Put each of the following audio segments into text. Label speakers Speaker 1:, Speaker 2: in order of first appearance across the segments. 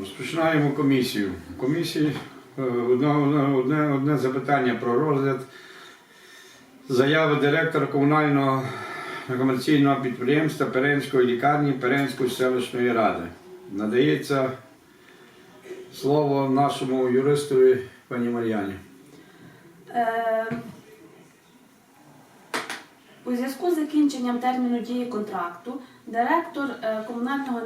Speaker 1: Розпочинаємо комісію. Комісії е, одне, одне, одне, запитання про розгляд заяви директора комунального комерційного підприємства Перенської лікарні Перенської селищної ради. Надається слово нашому юристові пані Мар'яні.
Speaker 2: У зв'язку з закінченням терміну дії контракту директор е, комунального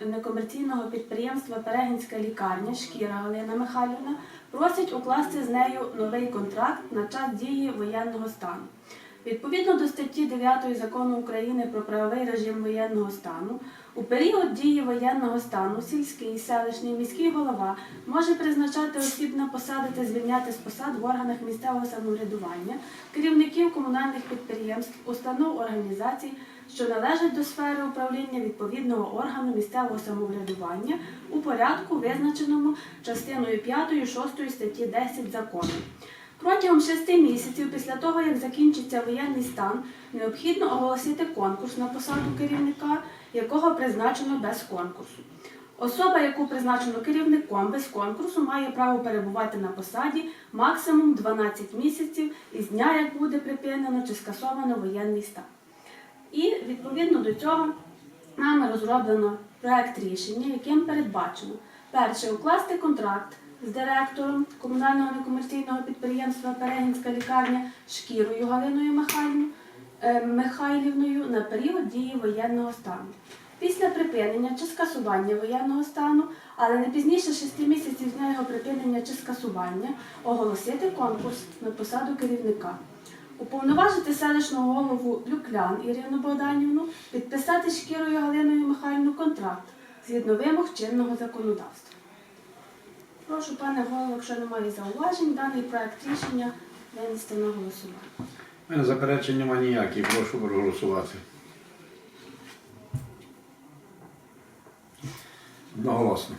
Speaker 2: некомерційного підприємства Перегінська лікарня Шкіра Галина Михайлівна просить укласти з нею новий контракт на час дії воєнного стану. Відповідно до статті 9 закону України про правовий режим воєнного стану, у період дії воєнного стану сільський, селищний, міський голова може призначати осіб на посади та звільняти з посад в органах місцевого самоврядування, керівників комунальних підприємств, установ організацій, що належать до сфери управління відповідного органу місцевого самоврядування у порядку, визначеному частиною 5 6 статті 10 закону. Протягом шести місяців після того, як закінчиться воєнний стан, необхідно оголосити конкурс на посаду керівника, якого призначено без конкурсу. Особа, яку призначено керівником без конкурсу, має право перебувати на посаді максимум 12 місяців із дня, як буде припинено чи скасовано воєнний стан. І відповідно до цього нами розроблено проект рішення, яким передбачено перше укласти контракт з директором комунального некомерційного підприємства Перегінська лікарня Шкірою Галиною Михайлівною, е, на період дії воєнного стану. Після припинення чи скасування воєнного стану, але не пізніше 6 місяців з його припинення чи скасування, оголосити конкурс на посаду керівника. Уповноважити селищного голову Люклян Ірину Богданівну підписати шкірою Галиною Михайлівну контракт згідно вимог чинного законодавства. Прошу, пане голово, якщо немає зауважень, даний проект рішення винести на голосування.
Speaker 1: У мене заперечень немає ніяких, прошу проголосувати. Одноголосно.